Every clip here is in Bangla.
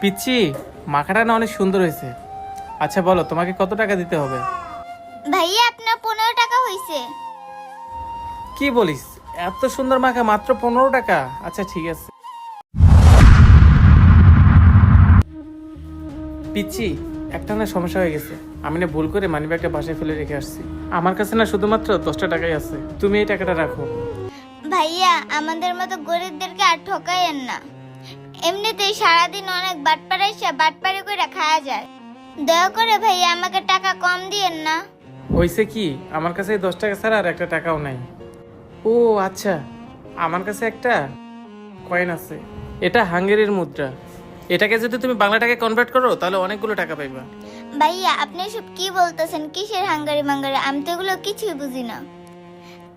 পিচ্ছি মাখাটা না অনেক সুন্দর হয়েছে। আচ্ছা বলো তোমাকে কত টাকা দিতে হবে? ভাইয়া আপনার পনেরো টাকা হয়েছে। কি বলিস? এত সুন্দর মাখা মাত্র পনেরো টাকা? আচ্ছা ঠিক আছে। পিচ্ছি একটা না সমস্যা হয়ে গেছে। আমি না ভুল করে মানি ব্যাগটা বাসায় ফেলে রেখে আসছি। আমার কাছে না শুধুমাত্র দশটা টাকাই আছে। তুমি এই টাকাটা রাখো। ভাইয়া আমাদের মতো গরিবদেরকে আর ঠকাইয়েন না। এমনিতেই সারাদিন অনেক বাটপাড়া এসে বাটপাড়ি করে খাওয়া যায়। দয়া করে ভাইয়া আমাকে টাকা কম দিয়েন না। হয়েছে কি? আমার কাছে দশ টাকা ছাড়া আর একটা টাকাও নাই। ও আচ্ছা। আমার কাছে একটা কয়েন আছে। এটা হাঙ্গেরির মুদ্রা। এটাকে যদি তুমি বাংলা টাকায় কনভার্ট করো তাহলে অনেকগুলো টাকা পাইবা। ভাইয়া আপনি সব কি বলতেছেন? কিসের হাঙ্গারি মাঙ্গারি? আমি তো এগুলো কিছুই বুঝি না।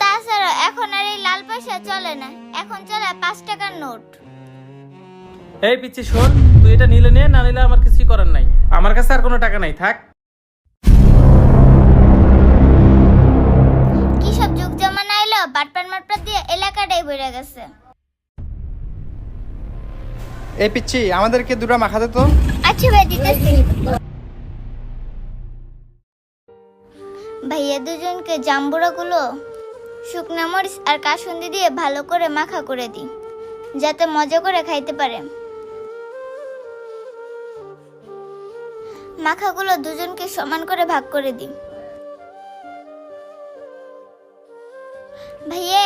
তাছাড়া এখন আর এই লাল পয়সা চলে না। এখন চলে পাঁচ টাকার নোট। এই পিচ্ছি শোন তুই এটা নিলে নে না নিলে আমার কিছুই করার নাই। আমার কাছে আর কোনো টাকা নাই থাক। কি সব যুগ জমানা এলো? বাটপার মাটপার দিয়ে এলাকাটাই বেড়ে গেছে। এই পিচ্ছি আমাদেরকে দুটো মাখাতে তো। আচ্ছা ভাই দিতেছি। ভাইয়া দুজনকে জাম্বুরা গুলো শুকনা মরিচ আর কাসুন্দি দিয়ে ভালো করে মাখা করে দিই যাতে মজা করে খাইতে পারে। মাখাগুলো দুজনকে সমান করে ভাগ করে দিই। ভাইয়া